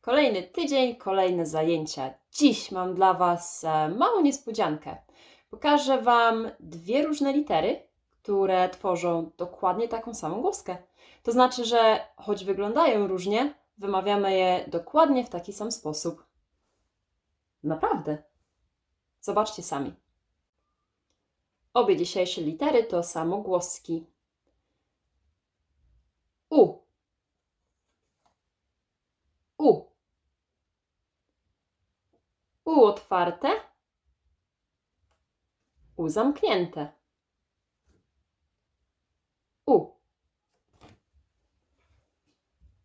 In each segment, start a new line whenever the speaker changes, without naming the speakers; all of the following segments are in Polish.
Kolejny tydzień, kolejne zajęcia. Dziś mam dla Was e, małą niespodziankę. Pokażę Wam dwie różne litery, które tworzą dokładnie taką samą głoskę. To znaczy, że choć wyglądają różnie, wymawiamy je dokładnie w taki sam sposób. Naprawdę. Zobaczcie sami. Obie dzisiejsze litery to samogłoski. U. U. U otwarte. U zamknięte. U.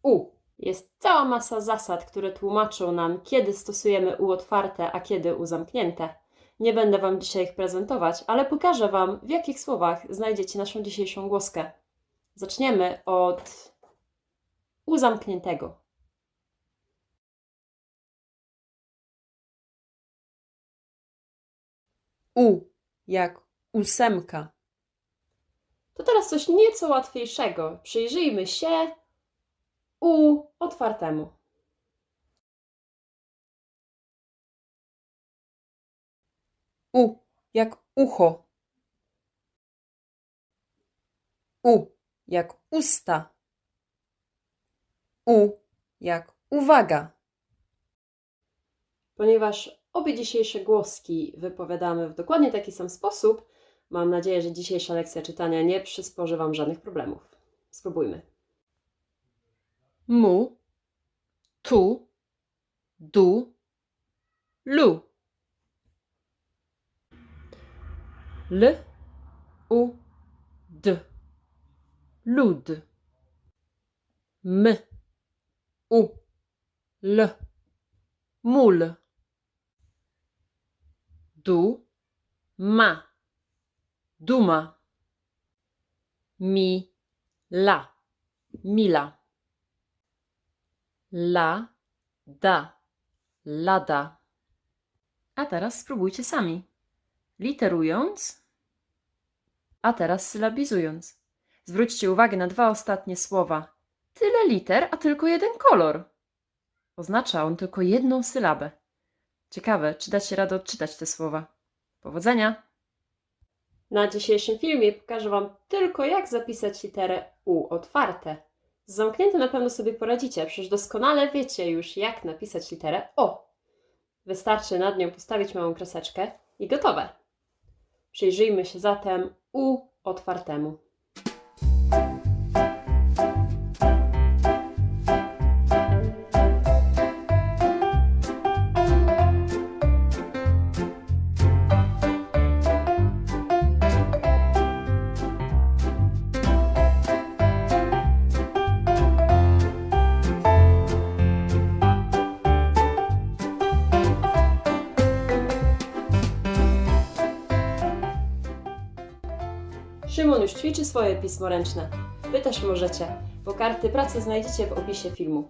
U. Jest cała masa zasad, które tłumaczą nam, kiedy stosujemy U otwarte, a kiedy U zamknięte. Nie będę Wam dzisiaj ich prezentować, ale pokażę Wam, w jakich słowach znajdziecie naszą dzisiejszą głoskę. Zaczniemy od U zamkniętego. U jak ósemka. To teraz coś nieco łatwiejszego. Przyjrzyjmy się U otwartemu.
U jak ucho. U jak usta. U jak uwaga.
Ponieważ obie dzisiejsze głoski wypowiadamy w dokładnie taki sam sposób, mam nadzieję, że dzisiejsza lekcja czytania nie przysporzy Wam żadnych problemów. Spróbujmy.
Mu, tu, du, lu. L, u, d. Lud. M, u, l. Mul. Du, ma. Duma. Mi, la. Mila. La, da, lada. A teraz spróbujcie sami. Literując, a teraz sylabizując. Zwróćcie uwagę na dwa ostatnie słowa. Tyle liter, a tylko jeden kolor. Oznacza on tylko jedną sylabę. Ciekawe, czy dacie radę odczytać te słowa. Powodzenia!
Na dzisiejszym filmie pokażę Wam tylko, jak zapisać literę U otwarte. Z zamknięte na pewno sobie poradzicie, przecież doskonale wiecie już, jak napisać literę O. Wystarczy nad nią postawić małą kreseczkę i gotowe. Przyjrzyjmy się zatem U otwartemu. Szymon już ćwiczy swoje pismo ręczne. Wy też możecie, bo karty pracy znajdziecie w opisie filmu.